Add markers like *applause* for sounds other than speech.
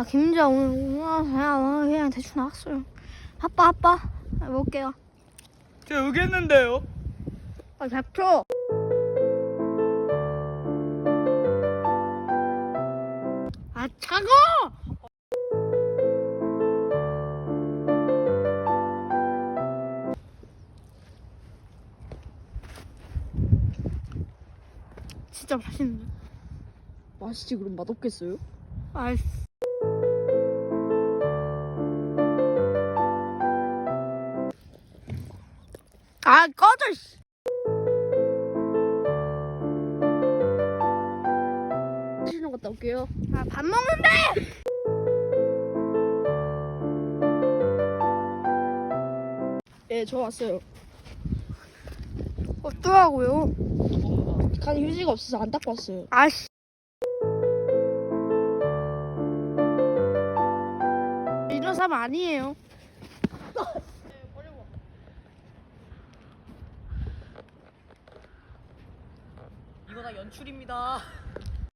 아 김민자 오늘 그냥 오늘 그냥 대충 나왔어요. 아빠 아빠 해볼게요. 제가 여기 했는데요. 아 잡초. 아 차고. 진짜 맛있는데. 맛있지 그럼 맛없겠어요? 아이씨. 아 꺼져 씨. 신호 갔다 올게요. 아 밥 먹는데. 예, 저 왔어요. 어떠하고요? 간 휴지가 없어서 안 닦고 왔어요. 아씨. 이런 사람 아니에요. *laughs* 이거 다 연출입니다.